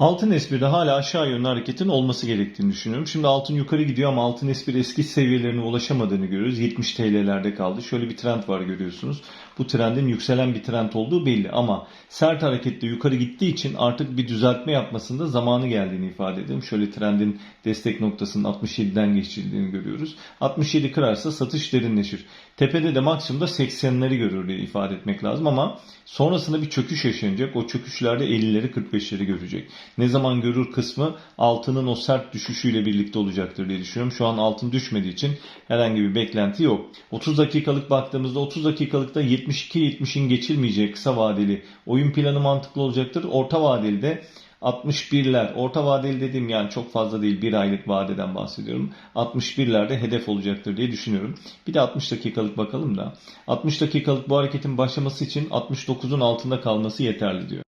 Altın S1'de hala aşağı yönlü hareketin olması gerektiğini düşünüyorum. Şimdi altın yukarı gidiyor ama altın S1 eski seviyelerine ulaşamadığını görüyoruz. 70 TL'lerde kaldı. Şöyle bir trend var görüyorsunuz. Bu trendin yükselen bir trend olduğu belli ama sert hareketle yukarı gittiği için artık bir düzeltme yapmasında zamanı geldiğini ifade edelim. Şöyle trendin destek noktasının 67'den geçildiğini görüyoruz. 67 kırarsa satış derinleşir. Tepede de maksimumda 80'leri görür diye ifade etmek lazım ama sonrasında bir çöküş yaşanacak. O çöküşlerde 50'leri 45'leri görecek. Ne zaman görür kısmı altının o sert düşüşüyle birlikte olacaktır diye düşünüyorum. Şu an altın düşmediği için herhangi bir beklenti yok. 30 dakikalık baktığımızda 30 dakikalıkta 72-70'in geçilmeyeceği kısa vadeli oyun planı mantıklı olacaktır. Orta vadeli de 61'ler, orta vadeli dediğim yani çok fazla değil bir aylık vadeden bahsediyorum. 61'lerde hedef olacaktır diye düşünüyorum. Bir de 60 dakikalık bakalım da. 60 dakikalık bu hareketin başlaması için 69'un altında kalması yeterli diyor.